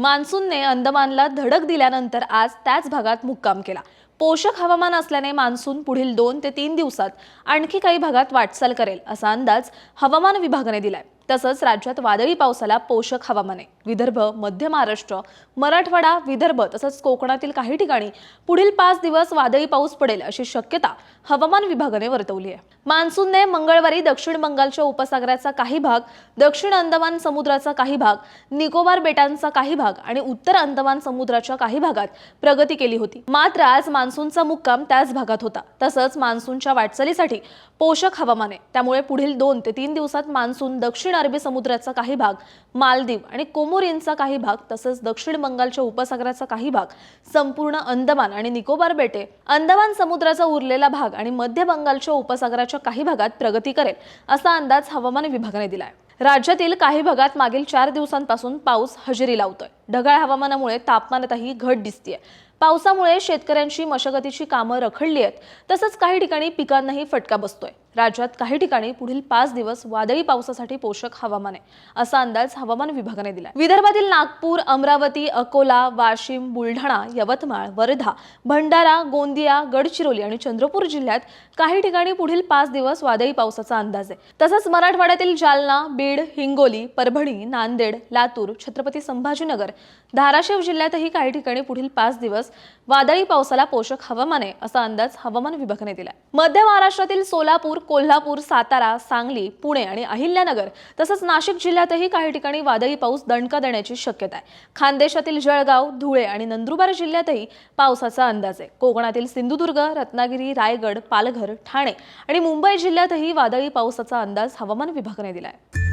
मान्सूनने अंदमानला धडक दिल्यानंतर आज त्याच भागात मुक्काम केला. पोषक हवामान असल्याने मान्सून पुढील दोन ते तीन दिवसात आणखी काही भागात वाटचाल करेल असा अंदाज हवामान विभागाने दिलाय. तसंच राज्यात वादळी पावसाला पोषक हवामान आहे. विदर्भ मध्य महाराष्ट्र मराठवाडा विदर्भ तसंच कोकणातील काही ठिकाणी पुढील पाच दिवस वादळी पाऊस पडेल अशी शक्यता हवामान विभागाने वर्तवली आहे. मान्सूनने मंगळवारी दक्षिण बंगालच्या उपसागराचा काही भाग दक्षिण अंदमान समुद्राचा काही भाग निकोबार बेटांचा काही भाग आणि उत्तर अंदमान समुद्राच्या काही भागात प्रगती केली होती. मात्र आज मान्सूनचा मुक्काम त्याच भागात होता. तसंच मान्सूनच्या वाटचालीसाठी पोषक हवामान आहे. त्यामुळे पुढील दोन ते तीन दिवसात मान्सून दक्षिण अरबी समुद्राचा काही भाग मालदीव आणि कोमोरिनचा काही भाग तसंच दक्षिण बंगालच्या उपसागराचा काही भाग संपूर्ण अंदमान आणि निकोबार बेटे अंदमान समुद्राचा उरलेला भाग आणि मध्य बंगालच्या उपसागराच्या काही भागात प्रगती करेल असा अंदाज हवामान विभागाने दिलाय. राज्यातील काही भागात मागील चार दिवसांपासून पाऊस हजेरी लावतोय. ढगाळ हवामानामुळे तापमानातही घट दिसतीये. पावसामुळे शेतकऱ्यांची मशागतीची कामं रखडली आहेत. तसंच काही ठिकाणी पिकांनाही फटका बसतोय. राज्यात काही ठिकाणी पुढील पाच दिवस वादळी पावसासाठी पोषक हवामान आहे असा अंदाज हवामान विभागाने दिला विदर्भातील नागपूर अमरावती अकोला वाशिम बुलढाणा यवतमाळ वर्धा भंडारा गोंदिया गडचिरोली आणि चंद्रपूर जिल्ह्यात काही ठिकाणी पुढील पाच दिवस वादळी पावसाचा अंदाज आहे. तसंच मराठवाड्यातील जालना बीड हिंगोली परभणी नांदेड लातूर छत्रपती संभाजीनगर धाराशिव जिल्ह्यातही काही ठिकाणी पुढील पाच दिवस वादळी पावसाला पोषक हवामान आहे असा अंदाज हवामान विभागाने दिलाय. मध्य महाराष्ट्रातील सोलापूर कोल्हापूर सातारा सांगली पुणे आणि अहिल्यानगर तसंच नाशिक जिल्ह्यातही काही ठिकाणी वादळी पाऊस दणका देण्याची शक्यता आहे. खानदेशातील जळगाव धुळे आणि नंदुरबार जिल्ह्यातही पावसाचा अंदाज आहे. कोकणातील सिंधुदुर्ग रत्नागिरी रायगड पालघर ठाणे आणि मुंबई जिल्ह्यातही वादळी पावसाचा अंदाज हवामान विभागाने दिला आहे